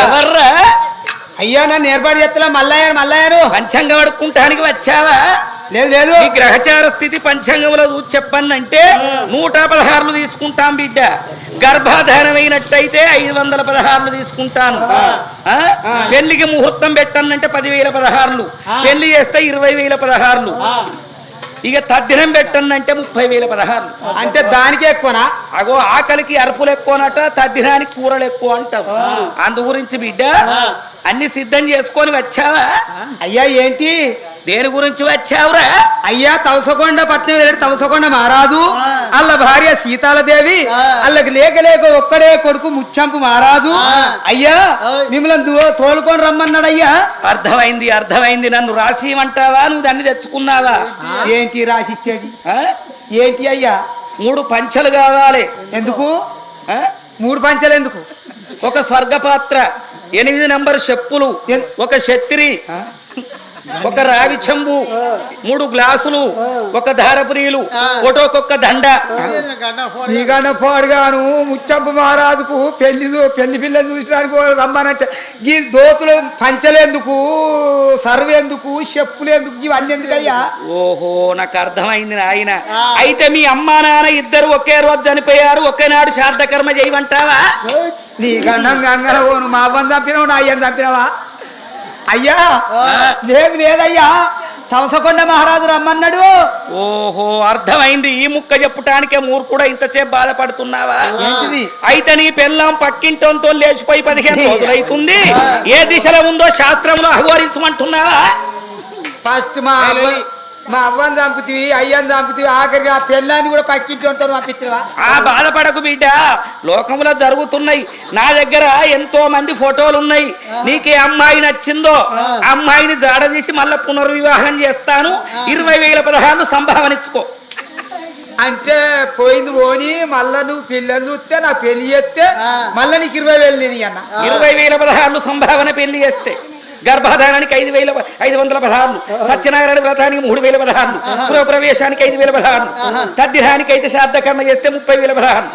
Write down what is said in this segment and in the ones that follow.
ఎవర్రా? అయ్యా నన్ను ఏర్పాటు చేస్తా మల్లయ్య మల్లయ్యను పంచాంగం అడుక్కుంటానికి వచ్చావా? లేదు లేదు. ఈ గ్రహచార స్థితి పంచాంగంలో చూసి చెప్పండి నూట పదహారులు తీసుకుంటాం బిడ్డ. గర్భాధానమైనట్టయితే ఐదు వందల పదహారులు తీసుకుంటాను? పెళ్ళికి ముహూర్తం పెట్టానంటే పదివేల పదహారులు. పెళ్ళి చేస్తే ఇరవై వేల పదహారులు. ఇక తద్దినం పెట్టానంటే ముప్పై వేల పదహారులు అంటే దానికే ఎక్కువనా? అగో ఆకలికి అరుపులు ఎక్కువనట తద్దినానికి కూరలు ఎక్కువ అంటాం అందు గురించి బిడ్డ అన్ని సిద్ధం చేసుకొని వచ్చావా? అయ్యా ఏంటి? దేని గురించి వచ్చావురా? అయ్యా తవసకొండ పట్నం వెళ్ళాడు. తవసకొండ మహారాజు అల్ల భార్య సీతాలదేవి అల్లకి లేక లేక ఒక్కడే కొడుకు ముచ్చంపు మహారాజు. అయ్యా మిమ్మల్ని దో- తోలుకొని రమ్మన్నాడు అయ్యా. అర్థమైంది అర్థమైంది. నన్ను రాసిమంటావా నువ్వు దాన్ని తెచ్చుకున్నావా? ఏంటి రాసి ఇచ్చేది? ఆ? ఏంటి అయ్యా? మూడు పంచలు కావాలి. ఎందుకు? మూడు పంచలు ఎందుకు? ఒక స్వర్గపాత్ర. ఎనిమిది నంబర్ చెప్పులు ఒక శత్రి ఒక రావి చెంబు మూడు గ్లాసులు ఒక ధారపురీలు ఒక్కొక్క దండ. నీకన్నా పోడుగాను ముచ్చంపు మహారాజుకు పెళ్ళి పెళ్ళి పిల్లలు చూసడానికి రమ్మనంటే ఈ దోతులు పంచలేందుకు సర్వేందుకు చెప్పులేందుకు ఇవన్నీ ఎందుకయ్యా? ఓహో నాకు అర్థమైంది నాయన. అయితే మీ అమ్మా నాన్న ఇద్దరు ఒకే రోజు చనిపోయారు ఒకేనాడు శార్థకర్మ చేయమంటావా? నీకన్నా గంగల పోను. మా అవ్వని చంపినావు నా అయ్యని చంపినావా? అయ్యా లేదు లేదయ్యా. తవసకొండ మహారాజు రమ్మన్నాడు. ఓహో అర్థమైంది. ఈ ముక్క చెప్పుటానికే మూర్ఖుడా ఇంతసేపు బాధపడుతున్నావా? అయితే నీ పెళ్ళాం పక్కింటోంతో లేచిపోయి పదిహేను రోజులైతుంది. ఏ దిశలో ఉందో శాస్త్రంలో అహోరించమంటున్నావా ఫస్ట్ మా మా అవ్వని చంపుతీవి అయ్యని చంపుతీవి ఆఖరికి ఆ పెళ్ళాన్ని కూడా పక్కించోతో పంపించవా ఆ బాధపడకు బిడ్డ. లోకంలో జరుగుతున్నాయి. నా దగ్గర ఎంతో మంది ఫోటోలు ఉన్నాయి. నీకే అమ్మాయి నచ్చిందో ఆ. అమ్మాయిని జాడదీసి మళ్ళా పునర్వివాహం చేస్తాను. ఇరవై వేల పదహారు సంభావన ఇచ్చుకో అంటే పోయింది పోని మళ్ళా నువ్వు పిల్లని చూస్తే నా పెళ్ళి చేస్తే మళ్ళా నీకు ఇరవై వేలు నేను అన్న ఇరవై వేల పదహారులు సంభావన పెళ్ళి చేస్తే. గర్భధానానికి ఐదు వేల ఐదు వందల పదహారులు సత్యనారాయణ వ్రతానికి మూడు వేల పదహారులు గృహ ప్రవేశానికి ఐదు వేల పదహారులు తద్దినానికి అయితే శ్రాద్ధకర్మ చేస్తే ముప్పై వేల పదహారులు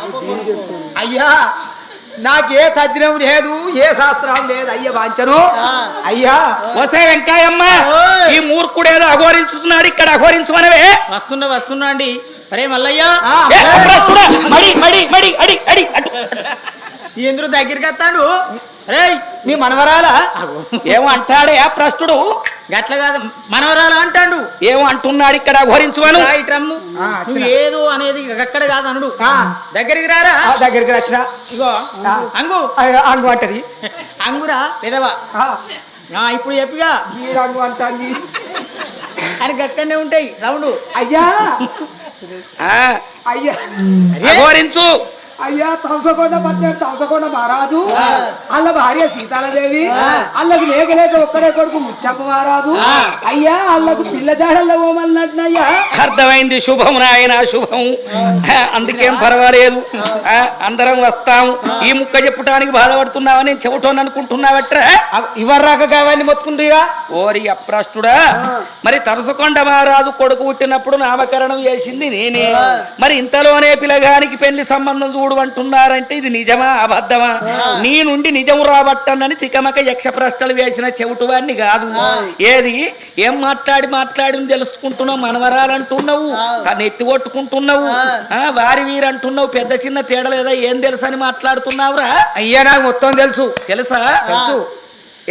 అయ్యా నాకే తద్దినం లేదు ఏ శాస్త్రం లేదు అయ్యా వాంచను అయ్యా. వసే వెంకాయమ్మ ఈ మూర్ఖుడేదో అఘోరించుతున్నాడు ఇక్కడ అఘోరించమనవే. వస్తున్నా వస్తున్నా అండి. అరే మల్లయ్య. మడి మడి మడి అడి అడి ఎందుకు దగ్గరికి వస్తాడు. రే మీ మనవరాలా? ఏమో అంటాడే ఆ ప్రస్తుడు. గట్ల కాదు మనవరాలు అంటాడు. ఏమో అంటున్నాడు ఇక్కడ ఇటు రమ్ము. ఏదో అనేది అక్కడ కాదు అనుడు. ఆ, దగ్గరికి రారా? ఆ దగ్గరికి వచ్చిన. ఇగో. అంగు. అంగు అంటది. అంగురా పెదవా. ఇప్పుడు చెప్పిగా. అంగు అంటుంది. ఆయనకి అక్కడనే ఉంటాయి. సౌండ్ అయ్యా. ఆ, అయ్యా. అఘోరించు. అయ్యా తవసకొండ పట్టాడు తవసకొండ మహారాజు. అల్ల భార్య సీతాలదేవి. అల్లకి లేక లేక ఒక్కడే కొడుకు ముచ్చప్ప మహారాజు. అయ్యా అల్లకు పిల్ల జాడల్లో పోమన్నట్టునయ్యా. అర్థమైంది శుభం నాయన శుభం. అందుకేం పర్వాలేదు. ఆ, అందరం వస్తాం. ఈ ముక్క చెప్పడానికి బాధపడుతున్నావని నేను చెబుతాను అనుకుంటున్నావట్రా ఇవర్రాక కావాలని మొత్తుకుంటుగా ఓరి అప్రాష్టుడా. మరి తరసకొండ మహారాజు కొడుకు పుట్టినప్పుడు నామకరణం చేసింది నేనే. మరి ఇంతలోనే పిల్లగానికి పెళ్ళి సంబంధం చూడు. అంటున్నారంటే ఇది నిజమా అబద్ధమా? నీ నుండి నిజం రాబట్టనని తికమక యక్ష ప్రశ్నలు వేసిన చెవిటివాడిని కాదు. ఏది? ఏం మాట్లాడి మాట్లాడి తెలుసుకుంటున్నావు మనవరాలంటున్నావు తను ఎత్తి కొట్టుకుంటున్నావు ఆ, వారి వీరంటున్నావు పెద్ద చిన్న తేడా లేదా ఏం తెలుసు అని మాట్లాడుతున్నావురా? అయ్యా నాకు మొత్తం తెలుసు. తెలుసా? తెలుసు.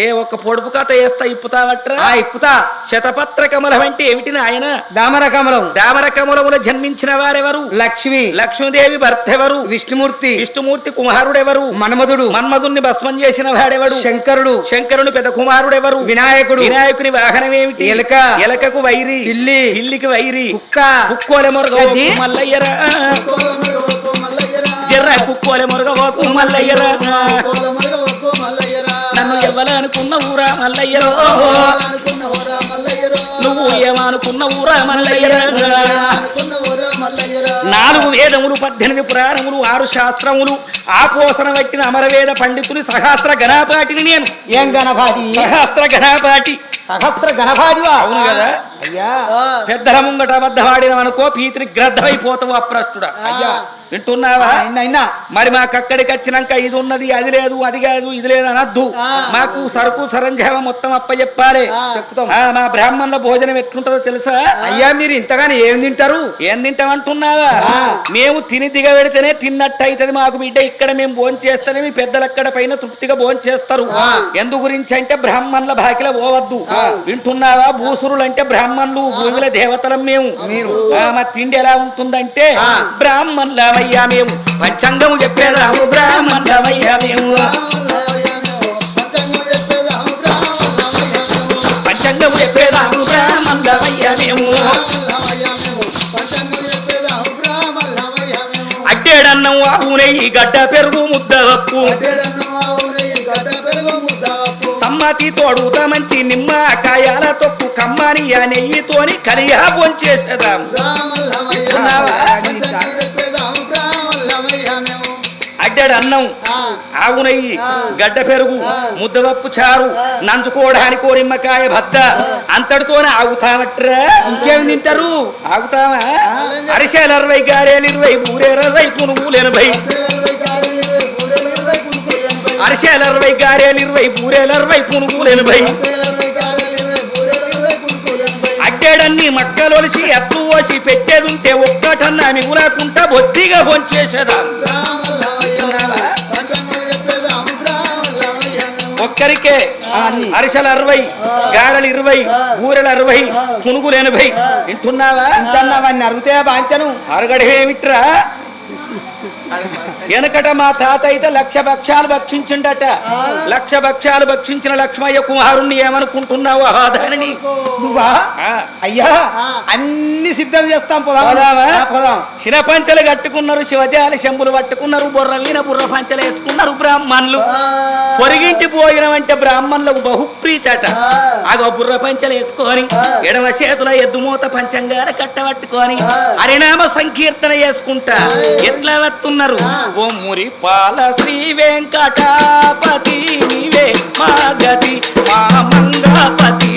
ఏ ఒక్క పొడుపు కథ వేస్తా ఇప్పుతావట్రా? ఆ ఇప్పుతా. శతపత్ర కమలం అంటే ఏమిటి నాయన? దామర కమలం. దామర కమలములో జన్మించిన వారెవరు? లక్ష్మి. లక్ష్మీదేవి భర్త ఎవరు విష్ణుమూర్తి. విష్ణుమూర్తి కుమారుడెవరు? మన్మధుడు. మన్మధుణ్ణి భస్మం చేసిన వాడెవడు? శంకరుడు. శంకరుని పెద్ద కుమారుడెవరు? వినాయకుడు. వినాయకుని వాహనం ఏమిటి? ఎలుక. ఎలకకు వైరి. పిల్లి. పిల్లికి వైరి. కుక్క. కుక్కోలె మొరగ అది? మల్లయ్యరా. ఎర్ర కుక్కోలె మొరగబోకు మల్లయ్యరా ఇవ్వాలనుకున్న ఊరా మల్లయ్యరో. నువ్వు ఏమనుకున్న ఊరా మల్లయ్యరా. నాలుగు వేదములు పద్దెనిమిది పురాణములు ఆరు శాస్త్రములు ఆపోసన పెట్టిన అమరవేద పండితుని సహస్ర గణపాటిని నేను. ఏం గణపాటి? సహస్ర గణపాటి. సహస్ర గణపాటివా? అవును కదా? అయ్యా. పెద్దల ముంగట అబద్ధవాడినవనుకో పీతిని గ్రద్దమైపోతావు అప్రస్తుడా. అయ్యా. వింటున్నావా? మరి మాకు అక్కడికి వచ్చినాక ఇది ఉన్నది అది లేదు అది కాదు ఇది లేదు అనద్దు. మాకు సరుకు సరంజామం మొత్తం అప్ప చెప్పాలి చెప్తాం. మా బ్రాహ్మణుల భోజనం ఎట్లుంటుందో తెలుసా? అయ్యా మీరు ఇంతగానే ఏం తింటారు? ఏం తింటామంటున్నావా? మేము తిని దిగబెడితేనే తిన్నట్టు అవుతుంది మాకు బిడ్డ. ఇక్కడ మేము భోజనం చేస్తేనే మీ పెద్దలు అక్కడ పైన తృప్తిగా భోజనం చేస్తారు. ఎందు గురించి అంటే బ్రాహ్మణుల బాకిల పోవద్దు. వింటున్నావా? భూసురులు అంటే బ్రాహ్మణులు భూమిల దేవతలం మేము. మా తిండి ఎలా ఉంటుందంటే బ్రాహ్మణులమయ్యా మేము. పంచాంగము చెప్పేదాము బ్రాహ్మణులమయ్యా మేము. పంచాంగము చెప్పేదాము బ్రాహ్మణులమయ్యా మేము. అడ్డేడన్నం గడ్డ పెరుగు ముద్ద వప్పు సమ్మతి తోడుతా మంచి నిమ్మ కాయాల తొక్కు కమ్మని ఆ నెయ్యితోని కలియా పొంచేసేదాం అడ్డెడు అన్నం. ఆవు నెయ్యి గడ్డ పెరుగు ముద్దవప్పు చారు నంచుకోవడానికి నిమ్మకాయ భద్ద అంతటితోనే ఆగుతామట్రా ఇంకేం తింటారు? ఆగుతామా అరిసెలు అరవై గారేలు ఇరవై బూరేలు అరవై పునుగులు ఎనభై. అరిసెలు అరవై గారేలు ఇరవై బూరేలు అరవై పునుగులు ఎనభై. అడ్డేడన్ని మక్కలొలిసి ఎత్తు పోసి పెట్టేదుంటే ఒక్కటన్నా మిగులాకుంటా బొత్తిగా పొంచేసేదాం ఒక్కరికే అరిసెలు అరవై గారెలు ఇరవై బూరెలు అరవై పునుగులు ఎనభై. వింటున్నావా? అరుగుతే బాంచను. అరగడేమిట్రా? వెనకట మా తాత అయితే లక్ష భక్ష్యాలు భక్షించిండట. లక్ష భక్ష్యాలు భక్షించిన లక్ష్మయ్య కుమారుణ్ణి ఏమనుకుంటున్నావు? ఆదాని నువ్వా? అయ్యా అన్ని సిద్ధం చేస్తాం పోదాం. శిర పంచలు కట్టుకున్నారు శివజాలి శంభులు పట్టుకున్నారు బుర్ర వీణ బుర్ర పంచలు వేసుకున్నారు బ్రాహ్మణులు. పొరిగింటి అంటే బ్రాహ్మణులకు బహుప్రీతట. ఆగో బుర్ర పంచలు వేసుకొని ఎడమ చేతుల ఎద్దుమూత పంచంగార కట్టబట్టుకొని హరినామ సంకీర్తన చేసుకుంటా ఎట్లా వస్తున్నారు ఓ మురి పాల శ్రీ వెంకటాపతి నీవే మా గతి మా మంగాపతి.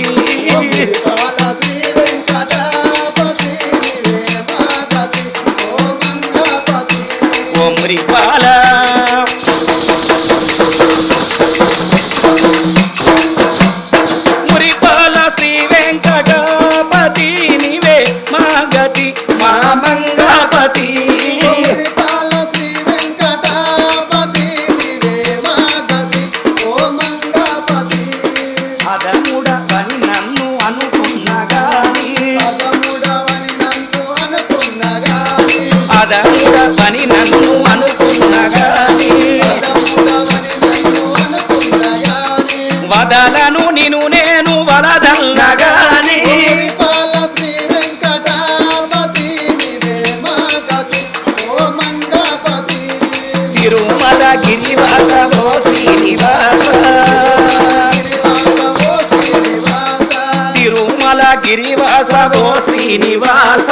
తిరుమల గిరివాస ఓ శ్రీనివాస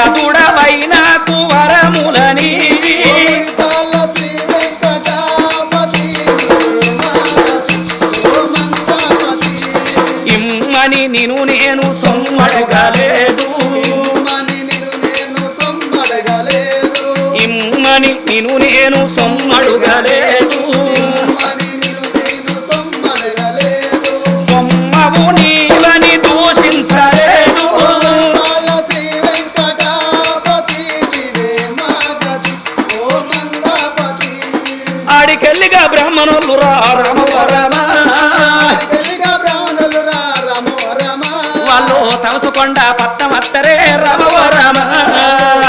వరదుడవైనాకు వరములని ఇమ్మని నిను నేను సొమ్మడగలేదు. ఇమ్మని నేను నేను సొమ్మడుగలేదు బొమ్మవు నీవని దూషించలేదు ఆడికెళ్ళిగా బ్రాహ్మణులు రా